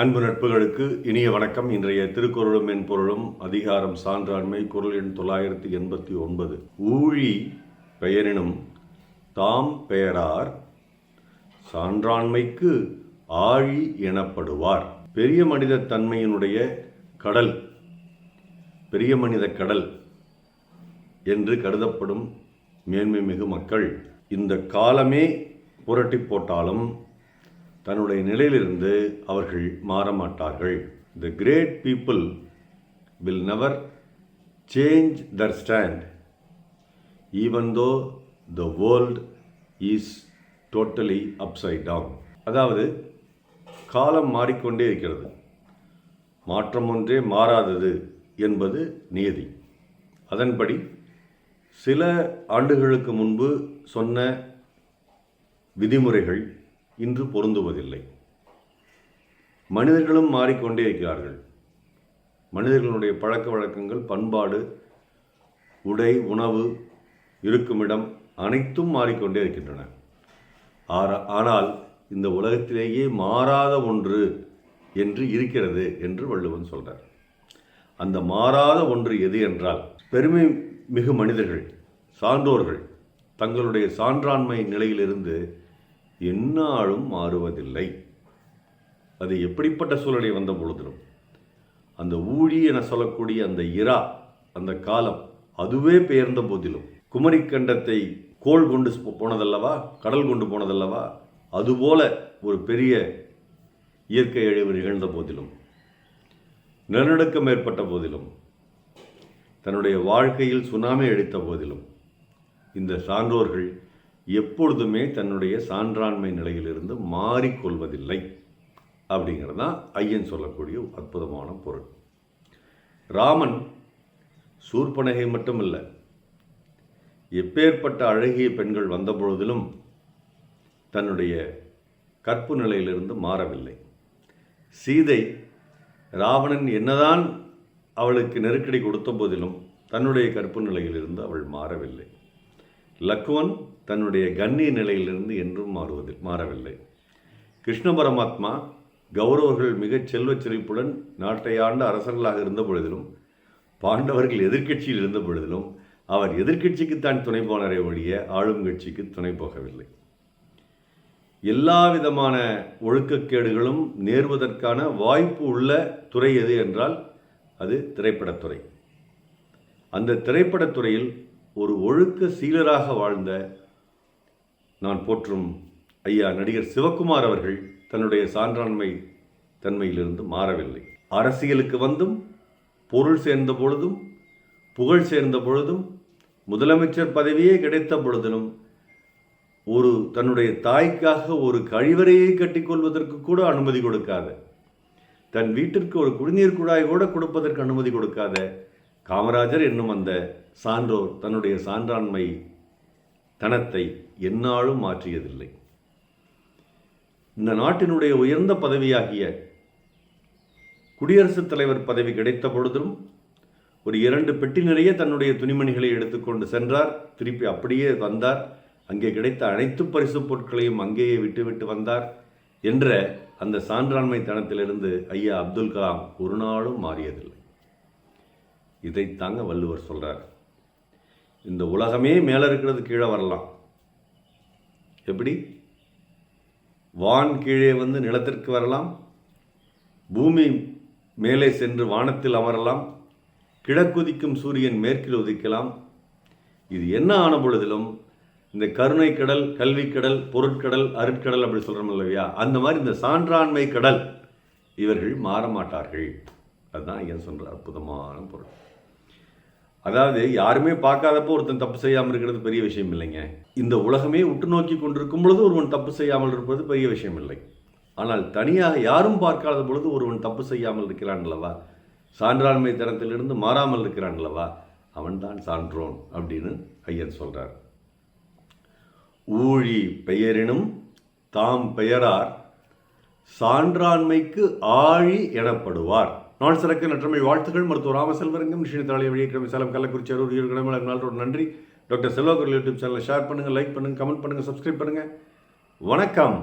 அன்பு நட்புகளுக்கு இனிய வணக்கம். இன்றைய திருக்குறளும் மென்பொருளும் அதிகாரம் சான்றாண்மை குரல் எண் தொள்ளாயிரத்தி எண்பத்தி ஒன்பது. ஊழி பெயரினும் தாம் பெயரார் சான்றாண்மைக்கு ஆழி எனப்படுவார். பெரிய மனித தன்மையினுடைய கடல் பெரிய மனித கடல் என்று கருதப்படும் மேன்மை மிகு மக்கள் இந்த காலமே புரட்டி போட்டாலும் தன்னுடைய நிலையிலிருந்து அவர்கள் மாற மாட்டார்கள் the great people will never change their stand even though the world is totally upside down அதாவது காலம் மாறிக்கொண்டே இருக்கிறது. மாற்றம் ஒன்றே மாறாதது என்பது நியதி. அதன்படி சில ஆண்டுகளுக்கு முன்பு சொன்ன விதிமுறைகள் இன்று பொருந்துவதில்லை. மனிதர்களும் மாறிக்கொண்டே இருக்கிறார்கள். மனிதர்களுடைய பழக்க வழக்கங்கள் பண்பாடு உடை உணவு இருக்குமிடம் அனைத்தும் மாறிக்கொண்டே இருக்கின்றன. ஆற ஆனால் இந்த உலகத்திலேயே மாறாத ஒன்று என்று இருக்கிறது என்று வள்ளுவன் சொல்றார். அந்த மாறாத ஒன்று எது என்றால் பெருமை மிகு மனிதர்கள் சான்றோர்கள் தங்களுடைய சான்றாண்மை நிலையிலிருந்து எந்நாளும் மாறுவதில்லை. அது எப்படிப்பட்ட சூழ்நிலை வந்த பொழுதிலும் அந்த ஊழி என சொல்லக்கூடிய அந்த இரா அந்த காலம் அதுவே பெயர்ந்த போதிலும் குமரிக்கண்டத்தை கோள் கொண்டு போனதல்லவா? கடல் கொண்டு போனதல்லவா? அதுபோல ஒரு பெரிய இயற்கை அழிவு நிகழ்ந்த போதிலும் நிலநடுக்கம் ஏற்பட்ட போதிலும் தன்னுடைய வாழ்க்கையில் சுனாமி அடித்த போதிலும் இந்த சான்றோர்கள் எப்பொழுதுமே தன்னுடைய சான்றாண்மை நிலையிலிருந்து மாறிக்கொள்வதில்லை அப்படிங்கிறது தான் ஐயன் சொல்லக்கூடிய அற்புதமான பொருள். ராமன் சூர்பனகை மட்டுமில்லை எப்பேற்பட்ட அழகிய பெண்கள் வந்தபொழுதிலும் தன்னுடைய கற்பு நிலையிலிருந்து மாறவில்லை. சீதை ராவணன் என்னதான் அவளுக்கு நெருக்கடி கொடுத்த போதிலும் தன்னுடைய கற்பு நிலையிலிருந்து அவள் மாறவில்லை. லக்குவன் தன்னுடைய கண்ணிய நிலையிலிருந்து என்றும் மாறுவதில் மாறவில்லை. கிருஷ்ண பரமாத்மா கௌரவர்கள் மிகச் செல்வச் செழிப்புடன் நாட்டை ஆண்ட அரசர்களாக இருந்த பொழுதிலும் பாண்டவர்கள் எதிர்க்கட்சியில் இருந்த பொழுதிலும் அவர் எதிர்க்கட்சிக்குத்தான் துணை போனாரே ஒழிய ஆளும் கட்சிக்கு துணை போகவில்லை. எல்லா விதமான ஒழுக்கக்கேடுகளும் நேர்வதற்கான வாய்ப்பு உள்ள துறை எது என்றால் அது திரைப்படத்துறை. அந்த திரைப்படத்துறையில் ஒரு ஒழுக்க சீலராக வாழ்ந்த நான் போற்றும் ஐயா நடிகர் சிவக்குமார் அவர்கள் தன்னுடைய சான்றாண்மை தன்மையிலிருந்து மாறவில்லை. அரசியலுக்கு வந்தும் பொருள் சேர்ந்த பொழுதும் புகழ் சேர்ந்த பொழுதும் முதலமைச்சர் பதவியே கிடைத்த பொழுதிலும் ஒரு தன்னுடைய தாய்க்காக ஒரு கழிவறையை கட்டிக்கொள்வதற்கு கூட அனுமதி கொடுக்காத தன் வீட்டிற்கு ஒரு குடிநீர் குழாய் கூட கொடுப்பதற்கு அனுமதி கொடுக்காத காமராஜர் என்னும் அந்த சான்றோர் தன்னுடைய சான்றாண்மை தனத்தை எந்நாளும் மாற்றியதில்லை. இந்த நாட்டினுடைய உயர்ந்த பதவியாகிய குடியரசுத் தலைவர் பதவி கிடைத்த பொழுதும் ஒரு இரண்டு பெட்டி நிறைய தன்னுடைய துணிமணிகளை எடுத்துக்கொண்டு சென்றார். திருப்பி அப்படியே வந்தார். அங்கே கிடைத்த அனைத்து பரிசுப் பொருட்களையும் அங்கேயே விட்டுவிட்டு வந்தார் என்ற அந்த சான்றாண்மை தனத்திலிருந்து ஐயா அப்துல் கலாம் ஒரு நாளும் மாறியதில்லை. இதைத்தாங்க வள்ளுவர் சொல்கிறார் இந்த உலகமே மேலே இருக்கிறது கீழே வரலாம். எப்படி? வான் கீழே வந்து நிலத்திற்கு வரலாம். பூமி மேலே சென்று வானத்தில் அமரலாம். கிழக்குதிக்கும் சூரியன் மேற்கில் உதிக்கலாம். இது என்ன ஆன பொழுதிலும் இந்த கருணை கடல் கல்விக்கடல் பொருட்கடல் அருட்கடல் அப்படி சொல்கிறோம் இல்லையா? அந்த மாதிரி இந்த சான்றாண்மை கடல் இவர்கள் மாற மாட்டார்கள். அதுதான் ஐயன் சொல்கிற அற்புதமான பொருள். அதாவது யாருமே பார்க்காதப்போ ஒருத்தன் தப்பு செய்யாமல் இருக்கிறது பெரிய விஷயம் இல்லைங்க. இந்த உலகமே உற்று நோக்கி கொண்டிருக்கும் பொழுது ஒருவன் தப்பு செய்யாமல் இருப்பது பெரிய விஷயம் இல்லை. ஆனால் தனியாக யாரும் பார்க்காத பொழுது ஒருவன் தப்பு செய்யாமல் இருக்கிறான் அல்லவா? சான்றாண்மை தரத்திலிருந்து மாறாமல் இருக்கிறான் அல்லவா? அவன்தான் சான்றோன் அப்படின்னு ஐயன் சொல்கிறார் ஊழி பெயரினும் தாம் பெயரார் சான்றாண்மைக்கு ஆழி எனப்படுவார். நாள் சிறக்க நற்றமை வாழ்த்துகள். மருத்துவ ராமசெல்வரங்கம் நிஷினி தாளிய சேலம் கள்ளக்குறிச்சி அரூர் ஈரோடு நாள் ஒரு நன்றி. டாக்டர் செல்வாக்குரல் யூடியூப் சேனலை ஷேர் பண்ணுங்கள் லைக் பண்ணுங்கள் கமெண்ட் பண்ணுங்கள் சப்ஸ்கிரைப் பண்ணுங்கள் வணக்கம்.